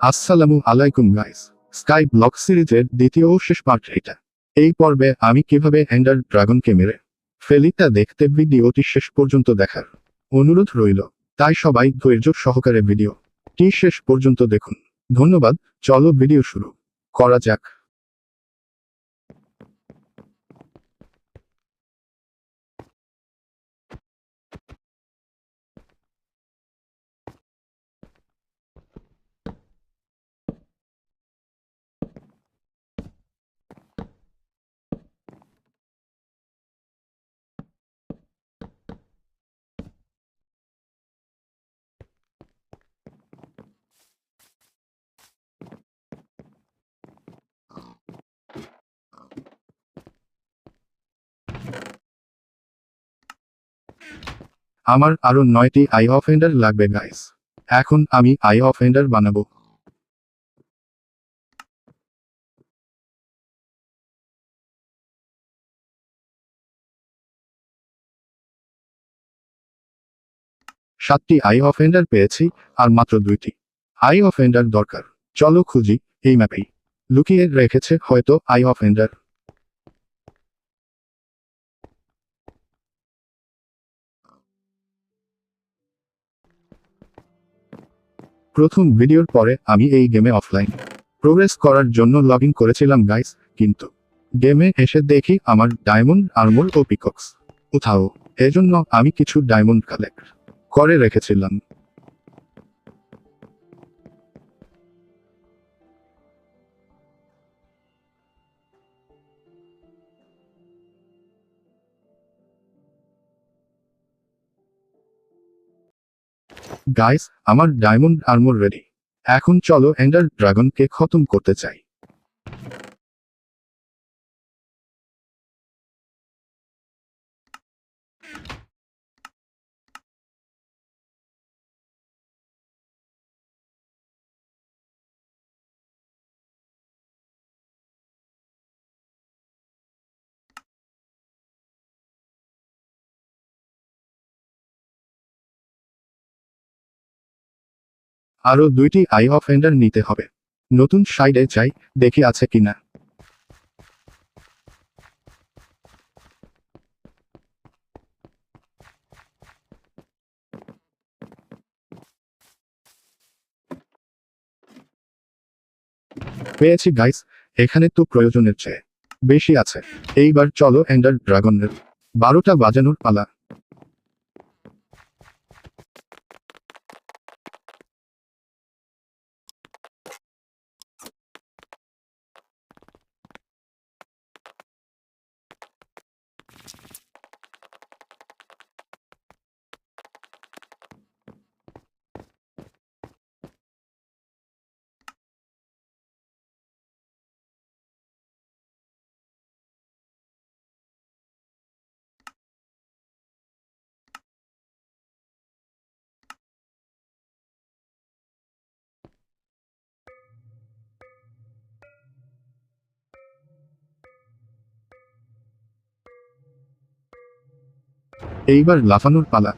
আসসালামু আলাইকুম guys sky block সিরিজের দ্বিতীয় ও শেষ পার্ট এটা। এই পর্বে আমি কীভাবে এন্ডার ড্রাগনকে মেরে ফেলিটা দেখতে ভিডিওটি শেষ পর্যন্ত দেখার অনুরোধ রইল। তাই সবাই ধৈর্য সহকারে ভিডিও টি শেষ পর্যন্ত দেখুন। ধন্যবাদ। চলো ভিডিও শুরু করা যাক। আমার আরও নয়টি আই অফেন্ডার লাগবে গাইস এখন আমি আই অফেন্ডার বানাবো। সাতটি আই অফেন্ডার পেয়েছি, আর মাত্র দুইটি। আই অফেন্ডার দরকার। চলো খুঁজি এই ম্যাপেই। লুকিয়ে রেখেছে হয়তো আই অফেন্ডার। প্রথম ভিডিওর পরে আমি এই গেমে অফলাইন প্রোগ্রেস করার জন্য লগ করেছিলাম গাইস কিন্তু গেমে এসে দেখি আমার ডায়মন্ড আর্মোর ও পিকক্স উঠাও এজন্য আমি কিছু ডায়মন্ড কালেক্ট করে রেখেছিলাম। গাইস আমার ডায়মন্ড আর্মোর রেডি এখন চলো এন্ডার ড্রাগনকে খতম করতে চাই। আরও দুইটি আই অফ এন্ডার নিতে হবে। নতুন সাইডে চাই দেখি আছে কিনা। পেয়েছি গাইস এখানে তো প্রয়োজনের চেয়ে। বেশি আছে। এইবার চলো এন্ডার ড্রাগনের বারোটা বাজানোর পালা। এইবার লাফানোর পালা।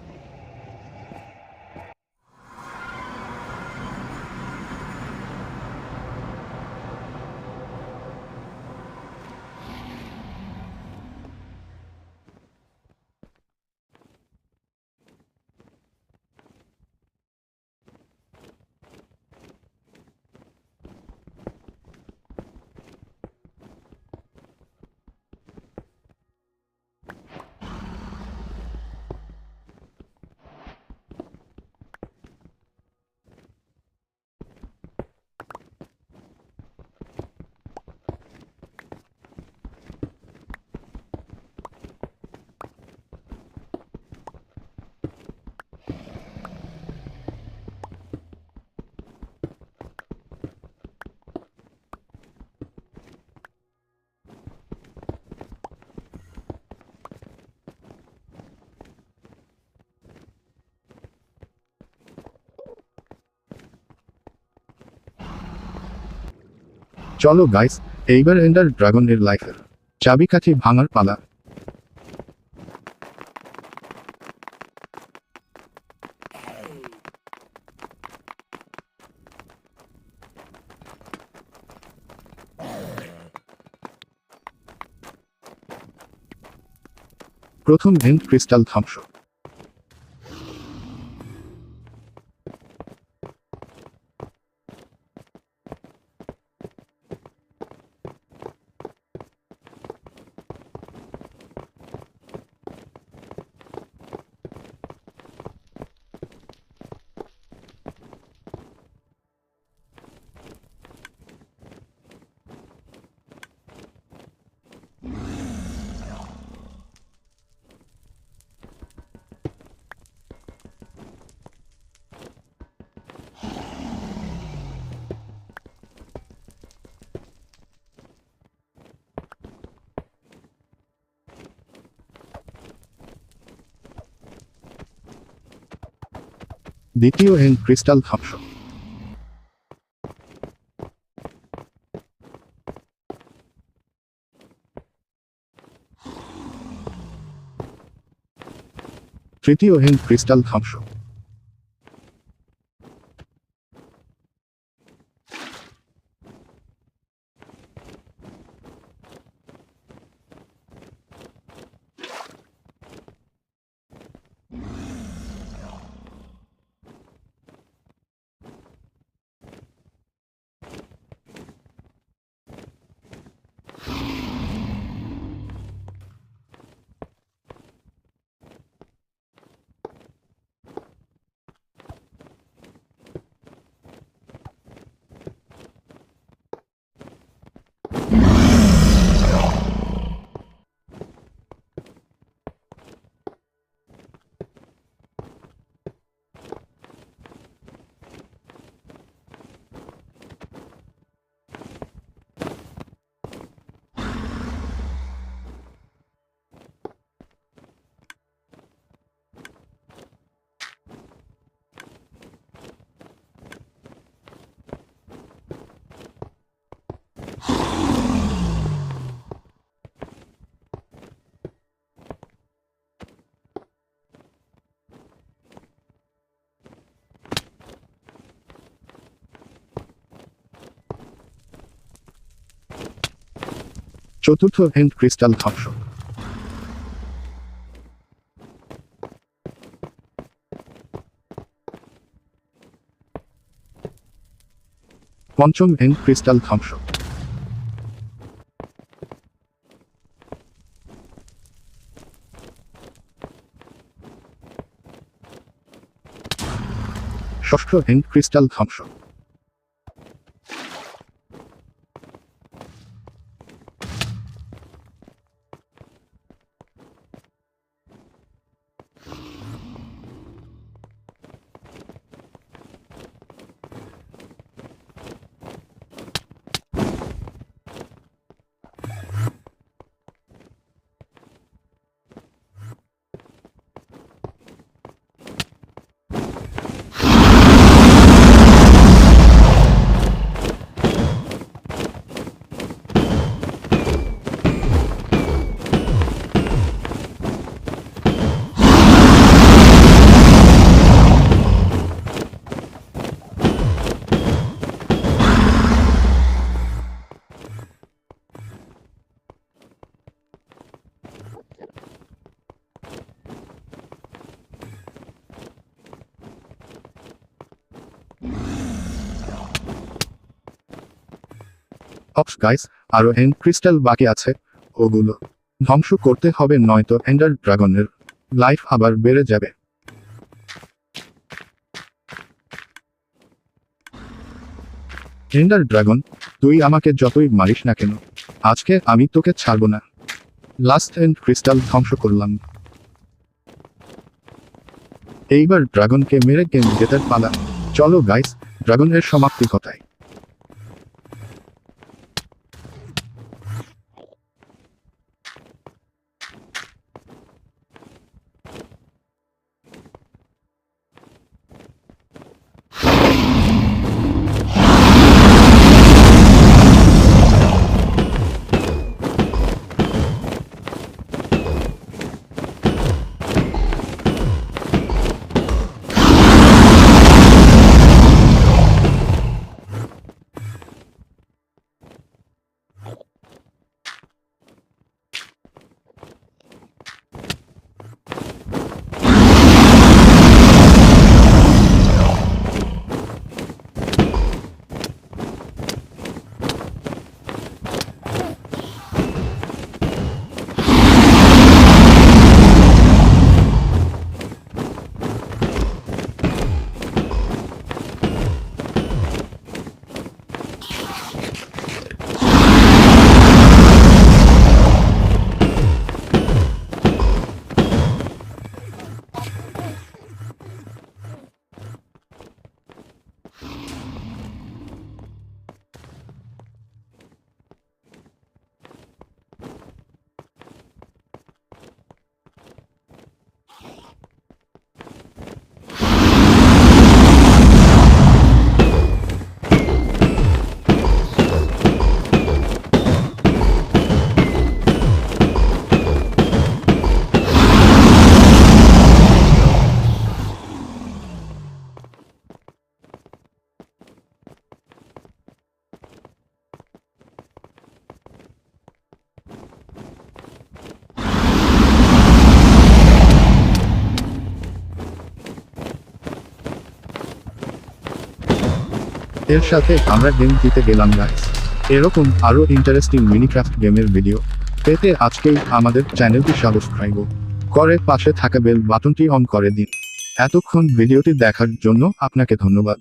চলো গাইস এইবার এন্ডার ড্রাগনের লাইফের চাবিকাঠি ভাঙার পালা। প্রথম ভেন্ট ক্রিস্টাল ধ্বংস। দ্বিতীয় এন্ড ক্রিস্টাল ধ্বংস। তৃতীয় এন্ড ক্রিস্টাল ধ্বংস। চতুর্থ এন্ড ক্রিস্টাল ধ্বংস। পঞ্চম এন্ড ক্রিস্টাল ধ্বংস। ষষ্ঠ এন্ড ক্রিস্টাল ধ্বংস। অপস গাইস আরও এন্ড ক্রিস্টাল বাকি আছে, ওগুলো ধ্বংস করতে হবে, নয়তো এন্ডার ড্রাগনের লাইফ আবার বেড়ে যাবে। এন্ডার ড্রাগন তুই আমাকে যতই মারিস না কেন, আজকে আমি তোকে ছাড়বো না। লাস্ট এন্ড ক্রিস্টাল ধ্বংস করলাম। এইবার ড্রাগনকে মেরে গেম জেতার পালা। চলো গাইস ড্রাগনের সমাপ্তি কথায় এর সাথে আমরা গেম দিতে গেলাম গাইস এরকম আরও ইন্টারেস্টিং মিনিক্রাফট গেমের ভিডিও পেতে আজকেই আমাদের চ্যানেলটি সাবস্ক্রাইব করে পাশে থাকা বেল বাটনটি অন করে দিন। এতক্ষণ ভিডিওটি দেখার জন্য আপনাকে ধন্যবাদ।